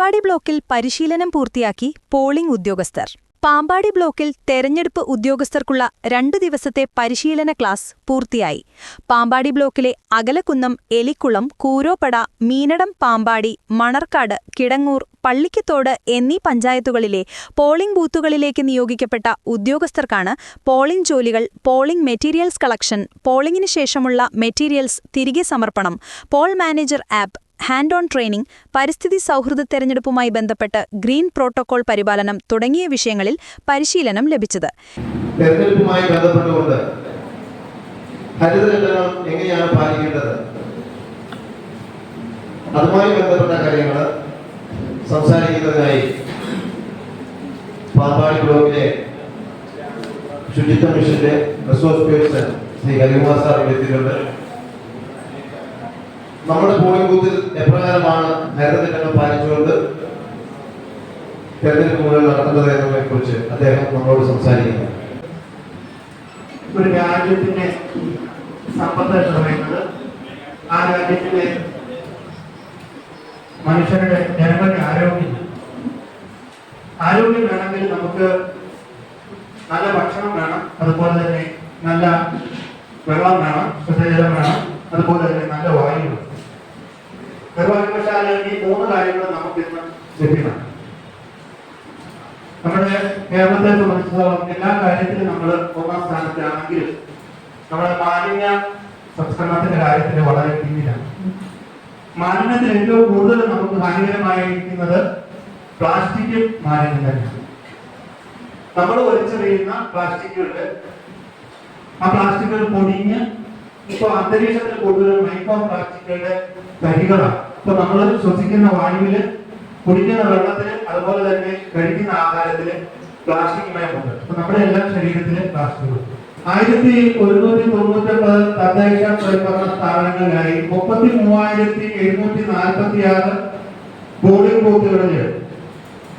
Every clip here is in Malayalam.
പാമ്പാടി ബ്ലോക്കിൽ പരിശീലനം പൂർത്തിയാക്കി പോളിംഗ് ഉദ്യോഗസ്ഥർ. പാമ്പാടി ബ്ലോക്കിൽ തെരഞ്ഞെടുപ്പ് ഉദ്യോഗസ്ഥർക്കുള്ള രണ്ടു ദിവസത്തെ പരിശീലന ക്ലാസ് പൂർത്തിയായി. പാമ്പാടി ബ്ലോക്കിലെ അകലക്കുന്നം എലിക്കുളം കൂരോപ്പട മീനടം പാമ്പാടി മണർക്കാട് കിടങ്ങൂർ പള്ളിക്കത്തോട് എന്നീ പഞ്ചായത്തുകളിലെ പോളിംഗ് ബൂത്തുകളിലേക്ക് നിയോഗിക്കപ്പെട്ട ഉദ്യോഗസ്ഥർക്കാണ് പോളിംഗ് ജോലികൾ പോളിംഗ് മെറ്റീരിയൽസ് കളക്ഷൻ പോളിംഗിന് ശേഷമുള്ള മെറ്റീരിയൽസ് തിരികെ സമർപ്പണം poll manager app hand on training പരിസ്ഥിതി സൗഹൃദ തെരഞ്ഞെടുപ്പുമായി ബന്ധപ്പെട്ട് ഗ്രീൻ പ്രോട്ടോകോൾ പരിപാലനം തുടങ്ങിയ വിഷയങ്ങളിൽ പരിശീലനം ലഭിച്ചത്. തെരഞ്ഞെടുപ്പുമായി ബന്ധപ്പെട്ടുകൊണ്ട് ഹരിതചട്ടങ്ങൾ എങ്ങനെയാണ് പാലിക്കേണ്ടത്? അതുമായി ബന്ധപ്പെട്ട കാര്യങ്ങൾ സംസാരിക്കുന്നതിനായി പാമ്പാടി ബ്ലോക്കിലെ ശുചിത്വ മിഷന്റെ resource person Shri Harikumar sir എത്തിയിട്ടുണ്ട് നമ്മുടെ പോളിംഗ് ബൂത്തിൽ എപ്രകാരമാണ് നേരത്തെ പാലിച്ചുകൊണ്ട് തെരഞ്ഞെടുപ്പ് മുഴുവൻ നടത്തുന്നത് എന്നതിനെ കുറിച്ച് അദ്ദേഹം നമ്മളോട് സംസാരിക്കുന്നു. ഒരു രാജ്യത്തിന്റെ സമ്പത്ത് എന്ന് പറയുന്നത് ആ രാജ്യത്തിലെ മനുഷ്യരുടെ ജനങ്ങളുടെ ആരോഗ്യം. ആരോഗ്യം വേണമെങ്കിൽ നമുക്ക് നല്ല ഭക്ഷണം വേണം അതുപോലെ തന്നെ നല്ല വെള്ളം വേണം ശുദ്ധജലം വേണം അതുപോലെ തന്നെ നല്ല വായു വേണം. നിർവഹണശാല ഈ മൂന്ന് കാര്യങ്ങളും നമുക്ക് ഇന്ന് ലഭ്യമാണ്. നമ്മുടെ കേരളത്തെ സംബന്ധിച്ചിടത്തോളം എല്ലാ കാര്യത്തിലും നമ്മൾ ഒന്നാം സ്ഥാനത്താണെങ്കിലും നമ്മുടെ മാലിന്യ സംസ്കരണത്തിന്റെ കാര്യത്തിൽ വളരെ പിന്നിലാണ്. മാലിന്യത്തിൽ ഏറ്റവും കൂടുതൽ നമുക്ക് ഹാനികരമായിരിക്കുന്നത് പ്ലാസ്റ്റിക് മാലിന്യം തന്നെയാണ്. നമ്മൾ വലിച്ചെറിയുന്ന പ്ലാസ്റ്റിക്കുകളുടെ ആ പ്ലാസ്റ്റിക്കുകൾ പൊടിഞ്ഞ് ഇപ്പൊ അന്തരീക്ഷത്തിൽ കൂടുതലും മൈക്രോ പ്ലാസ്റ്റിക്കുകളുടെ കരികളാണ്. ഇപ്പൊ നമ്മൾ ശ്വസിക്കുന്ന വായുവിൽ കുടിക്കുന്ന വെള്ളത്തിൽ അതുപോലെ തന്നെ കഴിക്കുന്ന ആഹാരത്തിൽ പ്ലാസ്റ്റിക് മയമുണ്ട് അപ്പൊ നമ്മുടെ എല്ലാ ശരീരത്തിലും പ്ലാസ്റ്റിക് ആയിരത്തി ഒരുന്നൂറ്റി തൊണ്ണൂറ്റി ഒമ്പത് തദ്ദേശ സ്വയംഭരണ സ്ഥാപനങ്ങളിലായി മുപ്പത്തി മൂവായിരത്തി എഴുന്നൂറ്റി നാൽപ്പത്തി ആറ് പോളിംഗ് ബൂത്തുകളിൽ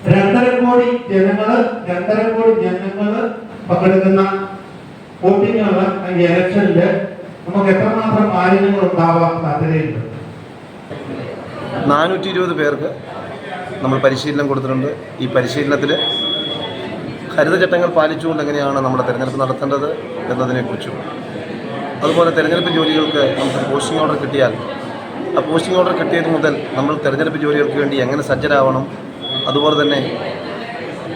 രണ്ടര കോടി ജനങ്ങൾ രണ്ടര കോടി ജനങ്ങൾ പങ്കെടുക്കുന്ന വോട്ടിങ്ങുള്ള ഇലക്ഷനിൽ നമുക്ക് എത്രമാത്രം മാലിന്യങ്ങൾ ഉണ്ടാവാൻ സാധ്യതയുണ്ട്? നാനൂറ്റി ഇരുപത് പേർക്ക് നമ്മൾ പരിശീലനം കൊടുത്തിട്ടുണ്ട്. ഈ പരിശീലനത്തിൽ ഹരിതചട്ടങ്ങൾ പാലിച്ചുകൊണ്ട് എങ്ങനെയാണ് നമ്മുടെ തിരഞ്ഞെടുപ്പ് നടത്തേണ്ടത് എന്നതിനെക്കുറിച്ചും അതുപോലെ തിരഞ്ഞെടുപ്പ് ജോലികൾക്ക് നമുക്ക് പോസ്റ്റിംഗ് ഓർഡർ കിട്ടിയാൽ ആ പോസ്റ്റിംഗ് ഓർഡർ കിട്ടിയത് മുതൽ നമ്മൾ തിരഞ്ഞെടുപ്പ് ജോലികൾക്ക് വേണ്ടി എങ്ങനെ സജ്ജരാവണം അതുപോലെ തന്നെ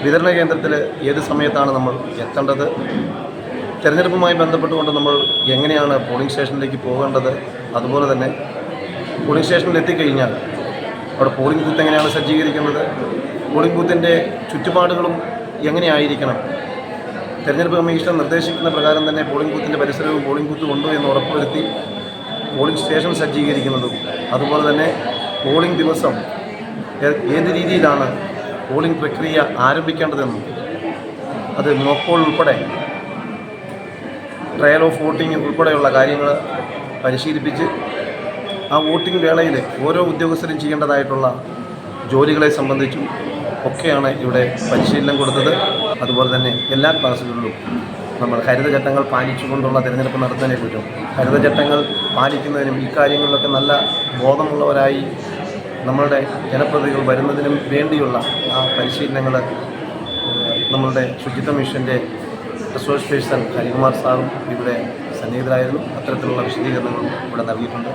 വിതരണ കേന്ദ്രത്തിൽ ഏത് സമയത്താണ് നമ്മൾ എത്തേണ്ടത് തിരഞ്ഞെടുപ്പുമായി ബന്ധപ്പെട്ടുകൊണ്ട് നമ്മൾ എങ്ങനെയാണ് പോളിംഗ് സ്റ്റേഷനിലേക്ക് പോകേണ്ടത്? അതുപോലെ തന്നെ പോളിംഗ് സ്റ്റേഷനിൽ എത്തിക്കഴിഞ്ഞാൽ അവിടെ പോളിംഗ് ബൂത്ത് എങ്ങനെയാണ് സജ്ജീകരിക്കുന്നത് പോളിംഗ് ബൂത്തിന്റെ ചുറ്റുപാടുകളും എങ്ങനെയായിരിക്കണം? തെരഞ്ഞെടുപ്പ് കമ്മീഷൻ നിർദ്ദേശിക്കുന്ന പ്രകാരം തന്നെ പോളിംഗ് ബൂത്തിന്റെ പരിസരവും പോളിംഗ് ബൂത്ത് ഉണ്ടോ എന്ന് ഉറപ്പുവരുത്തി പോളിംഗ് സ്റ്റേഷൻ സജ്ജീകരിക്കുന്നതും. അതുപോലെ തന്നെ പോളിംഗ് ദിവസം ഏത് രീതിയിലാണ് പോളിംഗ് പ്രക്രിയ ആരംഭിക്കേണ്ടതെന്നും അത് മോക്കോൾ ഉൾപ്പെടെ ട്രയൽ ഓഫ് വോട്ടിംഗ് ഉൾപ്പെടെയുള്ള കാര്യങ്ങൾ പരിശീലിപ്പിച്ച് ആ വോട്ടിംഗ് വേളയിൽ ഓരോ ഉദ്യോഗസ്ഥരും ചെയ്യേണ്ടതായിട്ടുള്ള ജോലികളെ സംബന്ധിച്ചും ഒക്കെയാണ് ഇവിടെ പരിശീലനം കൊടുത്തത്. അതുപോലെ തന്നെ എല്ലാ ക്ലാസ്സുകളിലും നമ്മൾ ഹരിതചട്ടങ്ങൾ പാലിച്ചുകൊണ്ടുള്ള തിരഞ്ഞെടുപ്പ് നടത്തുന്നതിനെക്കുറിച്ചും ഹരിതചട്ടങ്ങൾ പാലിക്കുന്നതിനും ഇക്കാര്യങ്ങളിലൊക്കെ നല്ല ബോധമുള്ളവരായി നമ്മളുടെ ജനപ്രതിനിധികൾ വരുന്നതിനും വേണ്ടിയുള്ള ആ പരിശീലനങ്ങൾ നമ്മളുടെ ശുചിത്വ മിഷന്റെ പേഴ്സൺ ഹരികുമാർ സാറും ഇവിടെ സന്നിഹിതരായിരുന്നു. അത്തരത്തിലുള്ള വിശദീകരണങ്ങളും ഇവിടെ നൽകിയിട്ടുണ്ട്.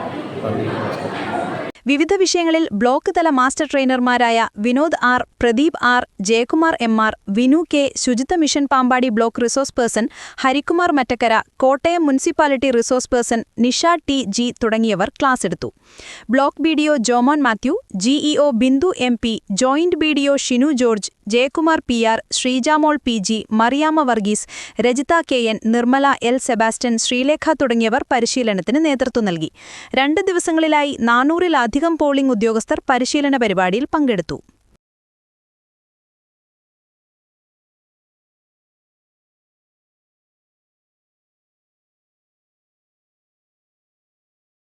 വിവിധ വിഷയങ്ങളിൽ ബ്ലോക്ക് തല master ട്രെയിനർമാരായ Vinod R Pradeep R Jayakumar M R Vinu K Suchitwa mission Pampady block resource person Harikumar Mattakkara Kottayam municipality resource person Nisha T G തുടങ്ങിയവർ ക്ലാസ് എടുത്തു. Block B D O Jomon Mathew GEO Bindu M P joint B D O Shinu George Jayakumar P R Sreejamol P G Mariamma Varghese Rajitha K N Nirmala L Sebastian Sreelekha തുടങ്ങിയവർ പരിശീലനത്തിന് നേതൃത്വം നൽകി. രണ്ട് ദിവസങ്ങളിലായി നാനൂറിലധികം പോളിംഗ് ഉദ്യോഗസ്ഥർ പരിശീലന പരിപാടിയിൽ പങ്കെടുത്തു.